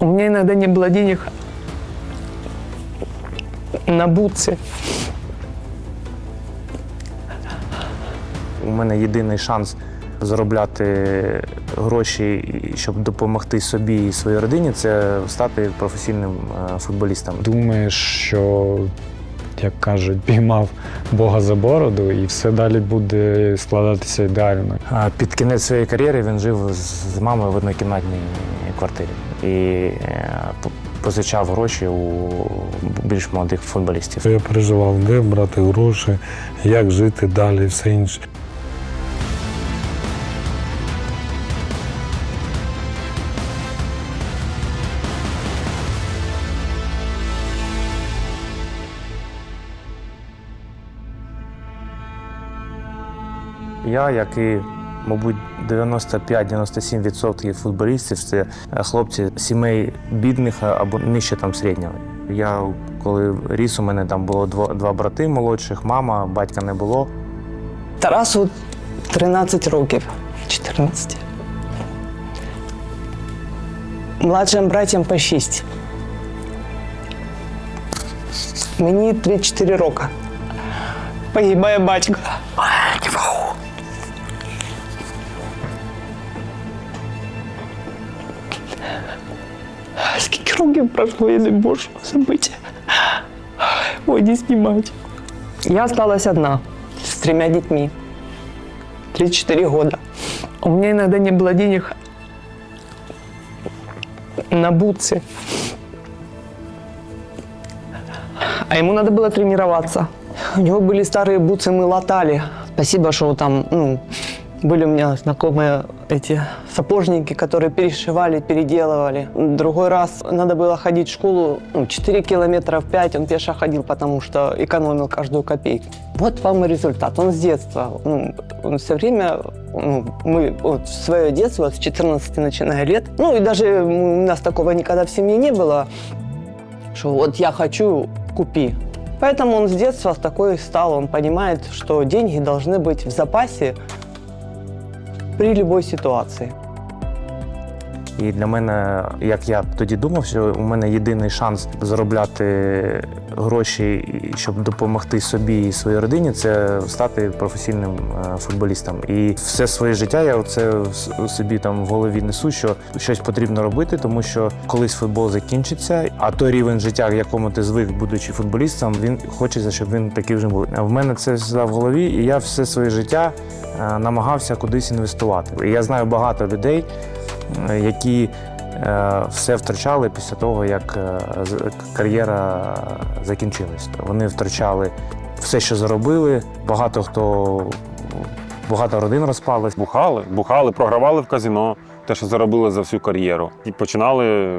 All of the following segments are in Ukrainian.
У меня иногда не было денег на бутсы. У мене єдиний шанс заробляти гроші, щоб допомогти собі і своїй родині, це стати професійним е, футболістом. Думаєш, що, як кажуть, піймав Бога за бороду, і все далі буде складатися ідеально. А Під кінець своєї кар'єри він жив з мамою в однокімнатній квартирі і е, позичав гроші у більш молодих футболістів. Я переживав, де брати гроші, як жити далі, все інше. Я, як і, мабуть, 95-97% футболістів це е, хлопці сімей бідних або нижче там середнього. Я коли ріс, у мене там було дво- два брати молодших, мама, батька не було. Тарасу 13 років. 14. Младшим братям по 6. Мені 34 роки. Погибає батько. Скільки років пройшло, я не можу забити. Ой, не знімати. Я осталась одна с тремя детьми. 34 года. У меня иногда не было денег на бутсы. А ему надо было тренироваться. У него были старые бутсы, мы латали. Спасибо, что там, ну, были у меня знакомые эти сапожники, которые перешивали, переделывали. Другой раз надо было ходить в школу ну, 4 километра в 5, он пешо ходил, потому что экономил каждую копейку. Вот вам и результат. Он с детства, ну, он все время, ну, мы вот в свое детство, с 14 начиная лет, ну и даже у нас такого никогда в семье не было, что вот я хочу, купи. Поэтому он с детства такой стал, он понимает, что деньги должны быть в запасе при любой ситуации. І для мене, як я тоді думав, що у мене єдиний шанс заробляти гроші, щоб допомогти собі і своїй родині, це стати професійним е, футболістом. І все своє життя я це собі там в голові несу, що щось потрібно робити, тому що колись футбол закінчиться, а той рівень життя, в якому ти звик, будучи футболістом, він хочеться, щоб він такий вже був. В мене це все в голові, і я все своє життя е, намагався кудись інвестувати. І я знаю багато людей які е, все втрачали після того, як е, кар'єра закінчилась. Вони втрачали все, що заробили. Багато хто багато родин розпалось. Бухали, бухали, програвали в казино, те, що заробили за всю кар'єру. І починали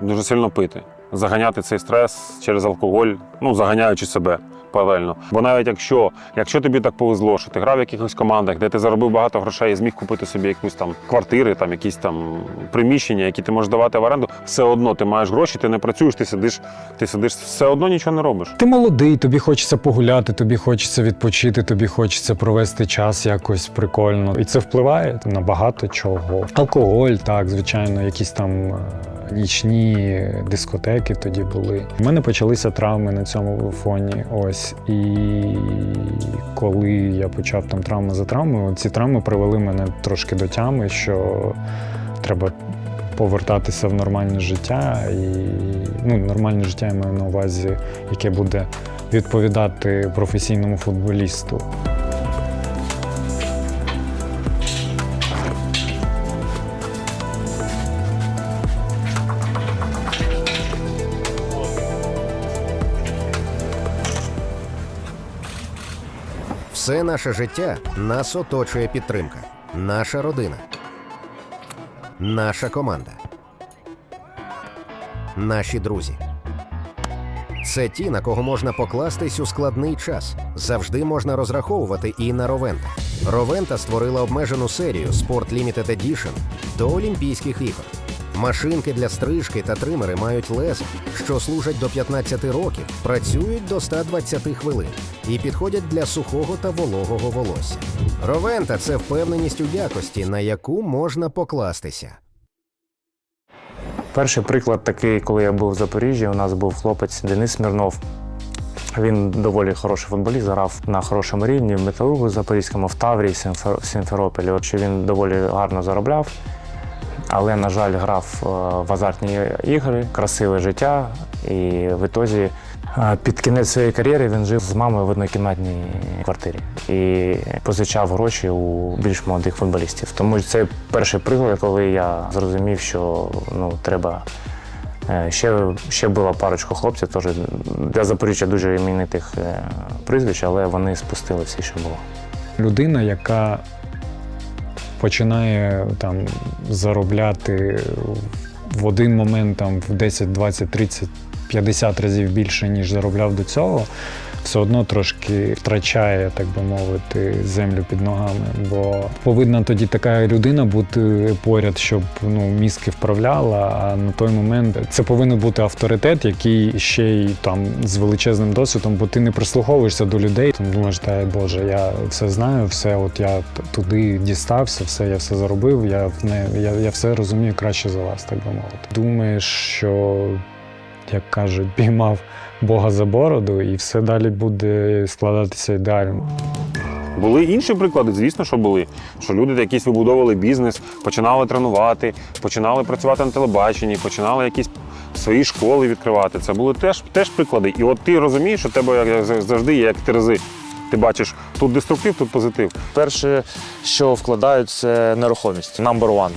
дуже сильно пити, заганяти цей стрес через алкоголь, ну заганяючи себе паралельно. Бо навіть якщо, якщо тобі так повезло, що ти грав в якихось командах, де ти заробив багато грошей і зміг купити собі якусь там квартири, там якісь там приміщення, які ти можеш давати в оренду, все одно ти маєш гроші, ти не працюєш, ти сидиш, ти сидиш, все одно нічого не робиш. Ти молодий, тобі хочеться погуляти, тобі хочеться відпочити, тобі хочеться провести час якось прикольно. І це впливає на багато чого. Алкоголь, так, звичайно, якісь там е, нічні дискотеки тоді були. У мене почалися травми на цьому фоні. Ось. І коли я почав там травми за травмою, ці травми привели мене трошки до тями, що треба повертатися в нормальне життя. І ну, нормальне життя я маю на увазі, яке буде відповідати професійному футболісту. Все наше життя нас оточує підтримка, наша родина, наша команда, наші друзі. Це ті, на кого можна покластись у складний час. Завжди можна розраховувати і на Ровента. Ровента створила обмежену серію Sport Limited Edition до Олімпійських ігор. Машинки для стрижки та тримери мають лезо, що служать до 15 років, працюють до 120 хвилин і підходять для сухого та вологого волосся. Ровента це впевненість у якості, на яку можна покластися. Перший приклад такий, коли я був в Запоріжжі, у нас був хлопець Денис Смірнов. Він доволі хороший футболіст, грав на хорошому рівні в Металургу Запорізькому, в Таврії, Сімфер- Сімферополі. От що він доволі гарно заробляв, але, на жаль, грав е, в азартні ігри, красиве життя. І в ітозі е, під кінець своєї кар'єри він жив з мамою в однокімнатній квартирі і позичав гроші у більш молодих футболістів. Тому це перший приклад, коли я зрозумів, що ну, треба. Е, Ще, ще була парочка хлопців, теж для Запоріжжя дуже іменитих прізвищ, але вони спустили всі, що було. людина, яка починає там заробляти в один момент там в 10, 20, 30, 50 разів більше, ніж заробляв до цього, все одно трошки втрачає, так би мовити, землю під ногами. Бо повинна тоді така людина бути поряд, щоб ну, мізки вправляла. А на той момент це повинен бути авторитет, який ще й там з величезним досвідом, бо ти не прислуховуєшся до людей. Там думаєш, та Боже, я все знаю, все, от я туди дістався, все, я все заробив. Я не я, я все розумію краще за вас, так би мовити. Думаєш, що як кажуть, піймав Бога за бороду, і все далі буде складатися ідеально. Були інші приклади, звісно, що були. Що люди якісь вибудовували бізнес, починали тренувати, починали працювати на телебаченні, починали якісь свої школи відкривати. Це були теж, теж приклади. І от ти розумієш, що в тебе як завжди є як терези. Ти бачиш тут деструктив, тут позитив. Перше, що вкладають, це нерухомість. Number one.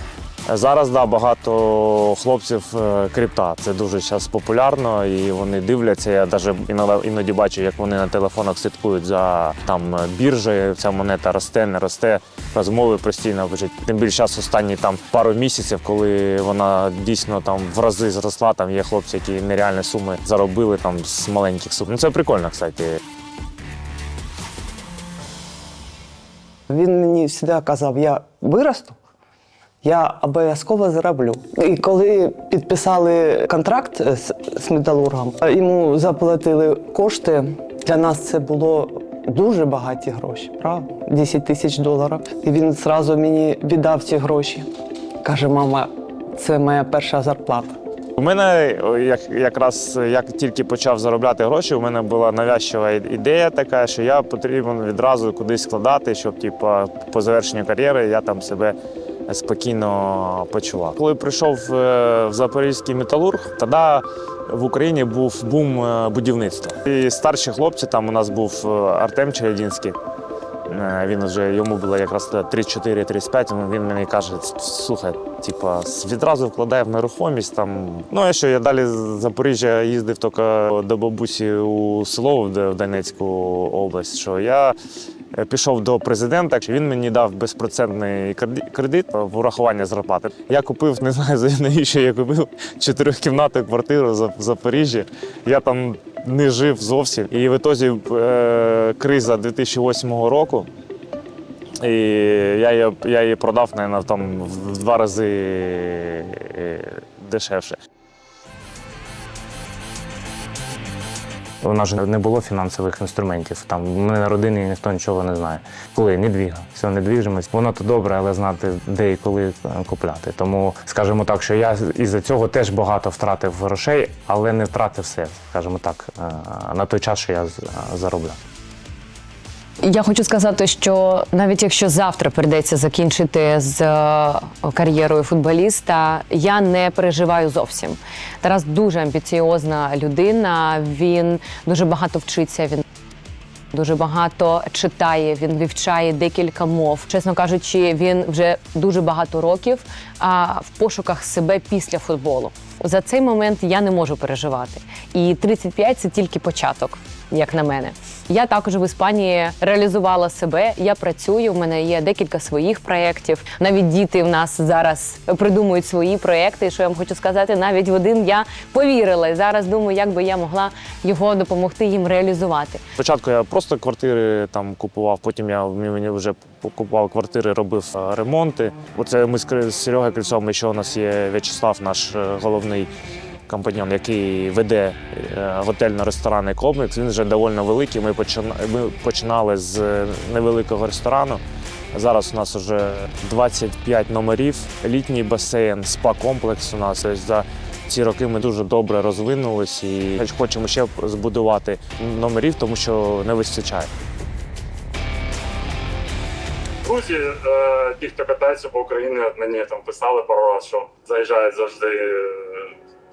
Зараз да, багато хлопців е, крипта. Це дуже зараз популярно і вони дивляться. Я навіть іноді, бачу, як вони на телефонах слідкують за там біржею. Ця монета росте, не росте. Розмови постійно ведуть. Тим більше зараз останні там пару місяців, коли вона дійсно там в рази зросла. Там є хлопці, які нереальні суми заробили там з маленьких сум. Ну це прикольно, кстати. Він мені завжди казав, я виросту, я обов'язково зароблю. І коли підписали контракт з, з металургом, йому заплатили кошти. Для нас це було дуже багаті гроші, правда? 10 тисяч доларів. І він одразу мені віддав ці гроші. Каже, мама, це моя перша зарплата. У мене як, якраз як тільки почав заробляти гроші, у мене була навязчива ідея така, що я потрібен відразу кудись складати, щоб типу, по завершенню кар'єри я там себе спокійно почував. Коли прийшов е, в Запорізький металург, тоді в Україні був бум е, будівництва. І старші хлопці, там у нас був е, Артем Челядінський. Е, Він вже йому було якраз 34-35, Він мені каже: слухай, типа, відразу вкладає в нерухомість там. Ну а що я далі з Запоріжжя їздив тільки до бабусі у село в Донецьку область. Що я пішов до президента, він мені дав безпроцентний кредит- в урахування зарплати. Я купив, не знаю навіщо я купив чотирьохкімнатну квартиру в Запоріжжі. Я там не жив зовсім. І в ітозі е, криза 2008 року. І я її, я її продав, мабуть, там в два рази е, дешевше. У нас не було фінансових інструментів. Там в мене на родині ніхто нічого не знає. Коли недвіга, все недвіжимость. Воно то добре, але знати, де і коли е, купляти. Тому скажімо так, що я із-за цього теж багато втратив грошей, але не втратив все, скажімо так, е, на той час, що я з- заробляв. Я хочу сказати, що навіть якщо завтра прийдеться закінчити з е, кар'єрою футболіста, я не переживаю зовсім. Тарас дуже амбіціозна людина. Він дуже багато вчиться. Він дуже багато читає. Він вивчає декілька мов. Чесно кажучи, він вже дуже багато років а, в пошуках себе після футболу. За цей момент я не можу переживати. І 35 – це тільки початок, як на мене. Я також в Іспанії реалізувала себе. Я працюю. У мене є декілька своїх проєктів. Навіть діти в нас зараз придумують свої проєкти. І що я вам хочу сказати, навіть в один я повірила. І зараз думаю, як би я могла його допомогти їм реалізувати. Спочатку я просто квартири там купував, потім я мені вже купував квартири, робив е, ремонти. Оце ми з Серегою Кільцом, ще у нас є В'ячеслав, наш е, головний компаньон, який веде е, готельно-ресторанний комплекс. Він вже доволі великий. Ми починали з невеликого ресторану. Зараз у нас вже 25 номерів, літній басейн, спа-комплекс у нас. Тобто за ці роки ми дуже добре розвинулись і хочемо ще збудувати номерів, тому що не вистачає. Друзі, е, ті, хто катається по Україні, мені там писали пару раз, що заїжджають завжди е,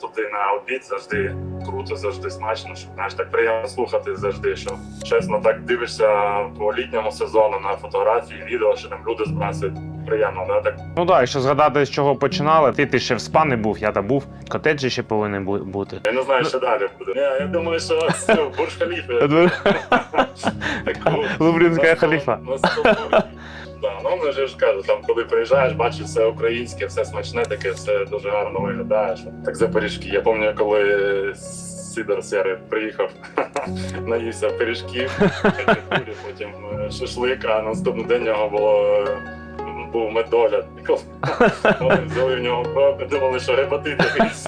туди на обід, завжди круто, завжди смачно. Що, знаєш, так приємно слухати завжди, що чесно, так дивишся по літньому сезону на фотографії, відео, що там люди збрасують. Приємно, да? так Ну так, якщо згадати, з чого починали, ти, ти ще в спа не був, я там був. Котеджі ще повинен бу- бути. я не знаю, що далі буде. Я, я думаю, що все, бурж халіфи. Лубринська халіфа. Да, ну вони ж кажуть, там коли приїжджаєш, бачиш все українське, все смачне, таке, все дуже гарно виглядає. Так за пиріжки. Я пам'ятаю, коли Сидор Серий приїхав, наївся пиріжків, потім е, шашлик, а наступний день його було. Був медогляд. І взяли в нього кров, думали, що гепатит якийсь.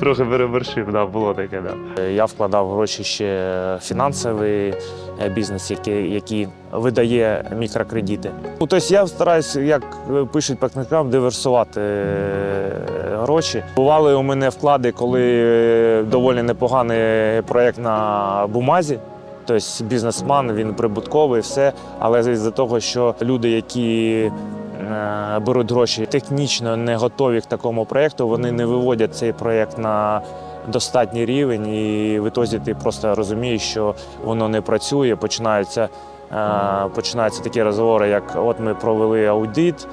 Трохи переборщив, да, було таке. Да. Я вкладав гроші ще фінансовий е, бізнес, який, який видає мікрокредити. Ну, тобто я стараюся, як пишуть по книгам, диверсувати е, гроші. Бували у мене вклади, коли е, доволі непоганий проєкт на бумазі. Тобто бізнесмен, він прибутковий, все. Але з-за того, що люди, які е, беруть гроші, технічно не готові к такому проєкту, вони не виводять цей проєкт на достатній рівень, і в ітозі ти просто розумієш, що воно не працює. Починаються, е, починаються такі розговори, як от ми провели аудит,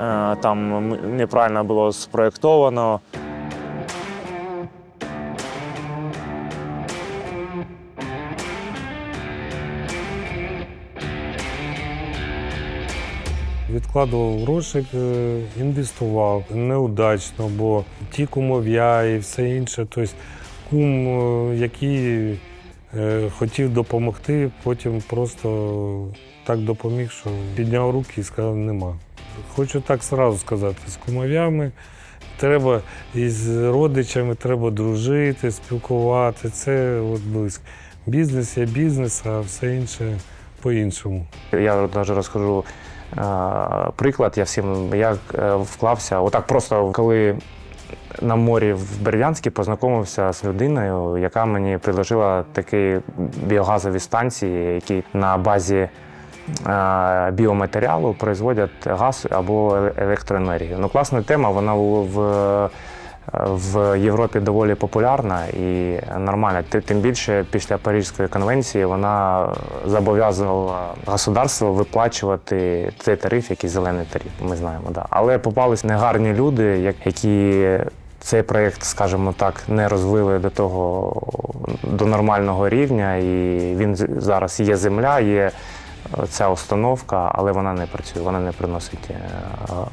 е, там неправильно було спроєктовано. Відкладував гроші, е, інвестував неудачно, бо ті кумов'я і все інше. Тобто кум, е, який е, хотів допомогти, потім просто так допоміг, що підняв руки і сказав, нема. Хочу так зразу сказати, з кумов'ями треба і з родичами треба дружити, спілкувати. Це от близько. Бізнес є бізнес, а все інше по-іншому. Я навіть розкажу приклад. Я всім як е, вклався. Отак просто коли на морі в Бердянську познайомився з людиною, яка мені предложила такі біогазові станції, які на базі біоматеріалу производять газ або електроенергію. Ну, класна тема, вона в. В Європі доволі популярна і нормальна. Ти- Тим більше після Паризької конвенції вона зобов'язувала государство виплачувати цей тариф, який зелений тариф. Ми знаємо, да. Але попались негарні люди, які цей проєкт, скажімо так, не розвили до того до нормального рівня. І він зараз є земля, є ця установка, але вона не працює, вона не приносить е,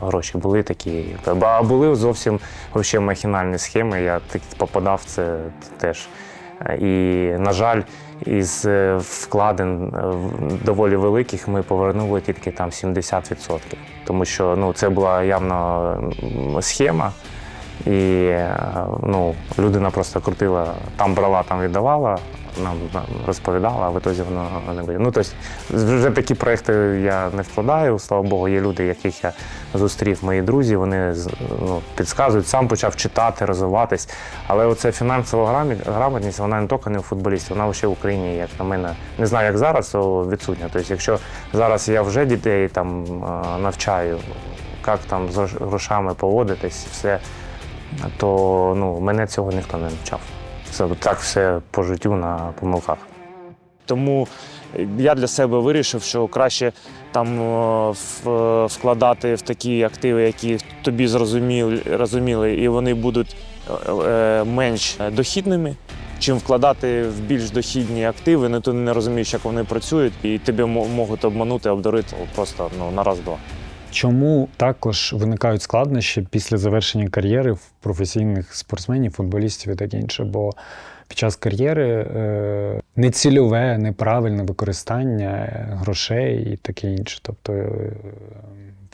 гроші. Були такі, а були зовсім взагалі махінальні схеми. Я так попадав це теж. І, на жаль, із е, вкладень доволі великих ми повернули тільки там 70%. Тому що ну, це була явно схема. І е, ну, людина просто крутила, там брала, там віддавала, нам розповідала, а в ітозі воно не буде. Ну, тобто, вже такі проекти я не вкладаю. Слава Богу, є люди, яких я зустрів, мої друзі, вони ну, підказують, сам почав читати, розвиватись. Але оця фінансова грамотність, вона не тільки не у футболістів, вона ще в Україні, як на мене, не знаю, як зараз, то відсутня. Тобто, якщо зараз я вже дітей там навчаю, як там з грошами поводитись, все то ну, мене цього ніхто не навчав. Це так все по життю на помилках. Тому я для себе вирішив, що краще там е, вкладати в такі активи, які тобі зрозуміли, і вони будуть е, е, менш дохідними, чим вкладати в більш дохідні активи, не ти не розумієш, як вони працюють, і тебе мо- можуть обманути, обдурити просто ну, на раз-два. Чому також виникають складнощі після завершення кар'єри в професійних спортсменів, футболістів і таке інше? Бо під час кар'єри е, нецільове, неправильне використання грошей і таке інше. Тобто е,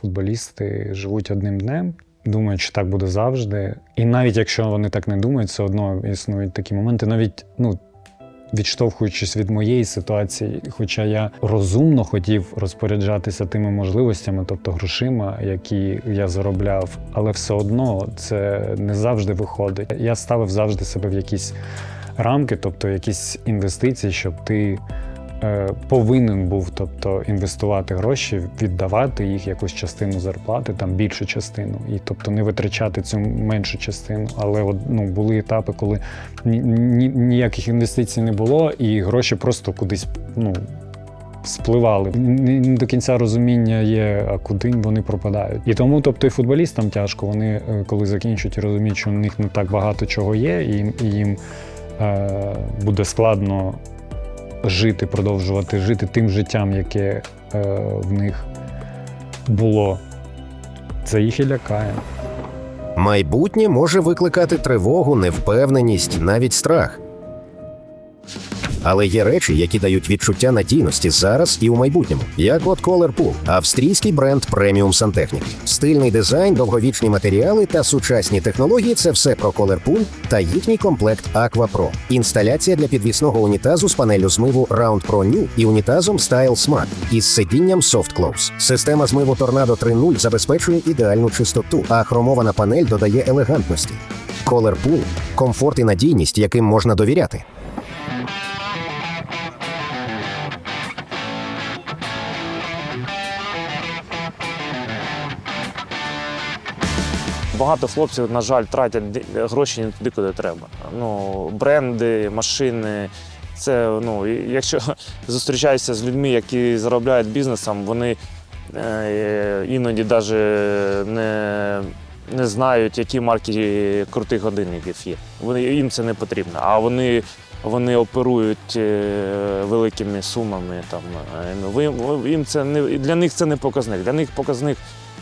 футболісти живуть одним днем, думають, що так буде завжди. І навіть якщо вони так не думають, все одно існують такі моменти. Навіть ну, відштовхуючись від моєї ситуації, хоча я розумно хотів розпоряджатися тими можливостями, тобто грошима, які я заробляв, але все одно це не завжди виходить. Я ставив завжди себе в якісь рамки, тобто якісь інвестиції, щоб ти повинен був тобто, інвестувати гроші, віддавати їх якусь частину зарплати, там більшу частину, і тобто не витрачати цю меншу частину. Але от, ну, були етапи, коли ні, ні, ніяких інвестицій не було, і гроші просто кудись ну, спливали. Не, до кінця розуміння є, а куди вони пропадають. І тому, тобто, і футболістам тяжко. Вони, е, коли закінчують, розуміють, що у них не так багато чого є, і їм е, буде складно жити, продовжувати жити тим життям, яке е, в них було. Це їх і лякає. Майбутнє може викликати тривогу, невпевненість, навіть страх. Але є речі, які дають відчуття надійності зараз і у майбутньому, як от Color австрійський бренд преміум сантехніки. Стильний дизайн, довговічні матеріали та сучасні технології це все про Color та їхній комплект Aqua Pro. Інсталяція для підвісного унітазу з панелю змиву Round Pro New і унітазом Style Smart із сидінням Soft Close. Система змиву Tornado 3.0 забезпечує ідеальну чистоту, а хромована панель додає елегантності. Color – комфорт і надійність, яким можна довіряти. Багато хлопців, на жаль, тратять гроші не туди, куди треба. Ну, бренди, машини. Це, ну, якщо зустрічаєшся з людьми, які заробляють бізнесом, вони е, іноді навіть не, не знають, які марки крутих годинників є. Вони, їм це не потрібно. А вони, вони оперують е, великими сумами. Там, е, ну, їм це не, для них це не показник. Для них показник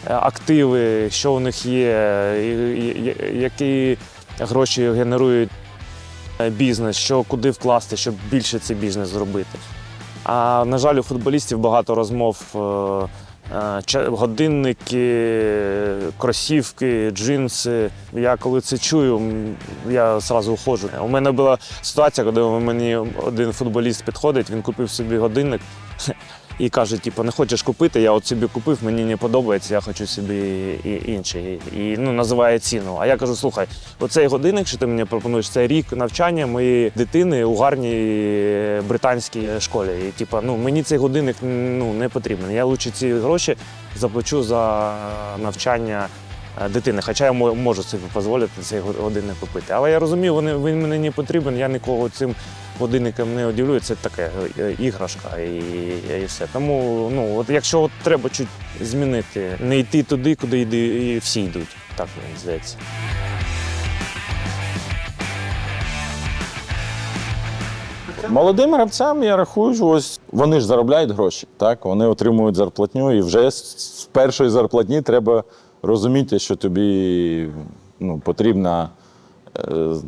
активи, що у них є, які гроші генерують е, бізнес, що куди вкласти, щоб більше цей бізнес зробити. А на жаль, у футболістів багато розмов. е, е, Годинники, кросівки, джинси. Я коли це чую, я одразу уходжу. У мене була ситуація, коли мені один футболіст підходить, він купив собі годинник і каже: типу, не хочеш купити, я от собі купив, мені не подобається, я хочу собі і- інший. І ну, називає ціну. А я кажу: слухай, оцей годинник, що ти мені пропонуєш, це рік навчання моєї дитини у гарній британській школі. І типу, ну мені цей годинник ну, не потрібен. Я лучше ці гроші заплачу за навчання. е, Дитини, хоча я мо- можу собі дозволити цей годинник купити. Але я розумію, вони, він мені не потрібен, я нікого цим годинником не оділюю, це таке е, іграшка і, і все. Тому ну, от якщо от треба чуть змінити, не йти туди, куди йди, і всі йдуть, так мені здається. Молодим гравцям я рахую, що ось вони ж заробляють гроші, так? Вони отримують зарплатню, і вже з першої зарплатні треба розуміти, що тобі ну, потрібно е,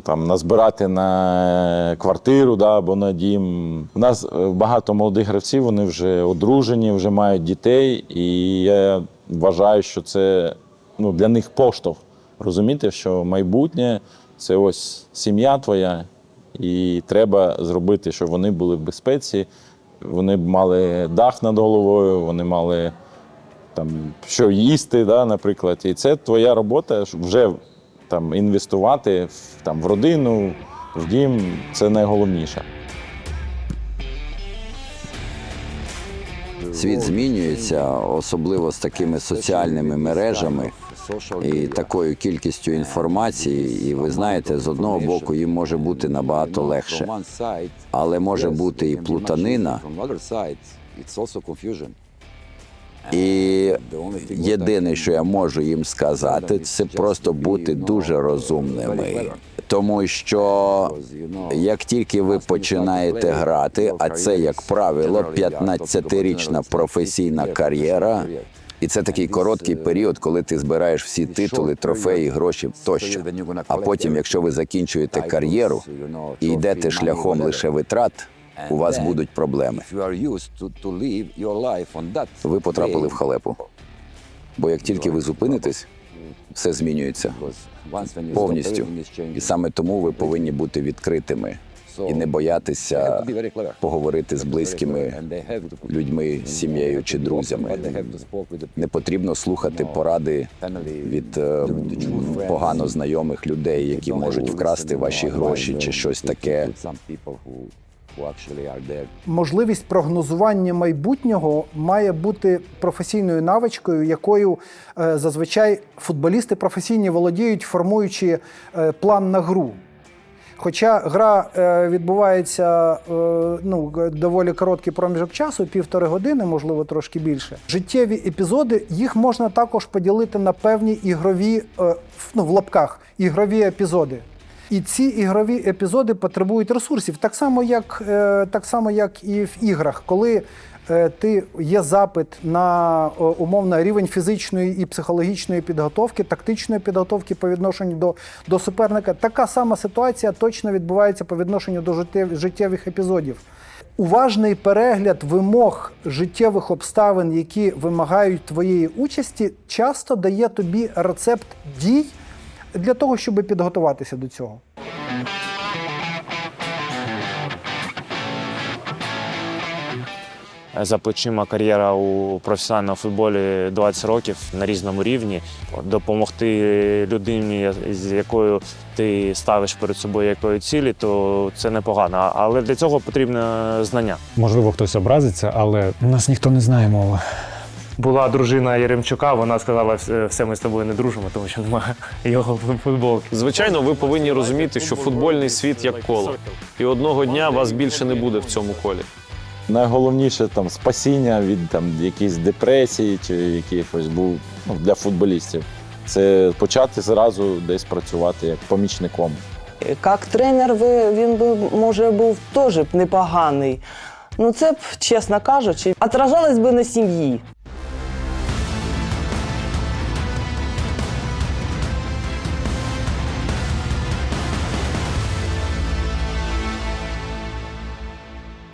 там, назбирати на квартиру да, або на дім. У нас е, багато молодих гравців, вони вже одружені, вже мають дітей, і я вважаю, що це ну, для них поштовх. Розуміти, що майбутнє це ось сім'я твоя, і треба зробити, щоб вони були в безпеці, вони б мали дах над головою, вони мали там, що їсти, да, наприклад. І це твоя робота, вже там, інвестувати в, там, в родину, в дім це найголовніше. Світ змінюється, особливо з такими соціальними мережами і такою кількістю інформації. І ви знаєте, з одного боку їм може бути набагато легше, але може бути і плутанина. І єдине, що я можу їм сказати, це просто бути дуже розумними. Тому що як тільки ви починаєте грати, а це, як правило, 15-річна професійна кар'єра, і це такий короткий період, коли ти збираєш всі титули, трофеї, гроші тощо. А потім, якщо ви закінчуєте кар'єру і йдете шляхом лише витрат, у вас будуть проблеми. Ви потрапили в халепу. Бо як тільки ви зупинитесь, все змінюється повністю. І саме тому ви повинні бути відкритими і не боятися поговорити з близькими людьми, сім'єю чи друзями. Не потрібно слухати поради від е, погано знайомих людей, які можуть вкрасти ваші гроші чи щось таке. Можливість прогнозування майбутнього має бути професійною навичкою, якою е, зазвичай футболісти професійні володіють, формуючи е, план на гру. Хоча гра е, відбувається ну, доволі короткий проміжок часу, півтори години, можливо, трошки більше. Життєві епізоди їх можна також поділити на певні ігрові, ну, в лапках, ігрові епізоди. І ці ігрові епізоди потребують ресурсів, так само, як, е, так само, як і в іграх, коли е, ти є запит на умовно рівень фізичної і психологічної підготовки, тактичної підготовки по відношенню до, до суперника. Така сама ситуація точно відбувається по відношенню до життєв- життєвих епізодів. Уважний перегляд вимог життєвих обставин, які вимагають твоєї участі, часто дає тобі рецепт дій для того, щоб підготуватися до цього. За плечима кар'єра у професіональному футболі 20 років на різному рівні. Допомогти людині, з якою ти ставиш перед собою якої цілі, то це непогано. Але для цього потрібне знання. Можливо, хтось образиться, але у нас ніхто не знає мови. Була дружина Яремчука, вона сказала, «Все, все, ми з тобою не дружимо, тому що немає його футболки. Звичайно, ви повинні розуміти, що футбольний світ як коло, і одного дня вас більше не буде в цьому колі. Найголовніше там спасіння від там якоїсь депресії чи якихось був ну, для футболістів. Це почати зразу десь працювати як помічником. Як тренер ви, він би, може, був теж непоганий. Ну, це б, чесно кажучи, отражалось би на сім'ї.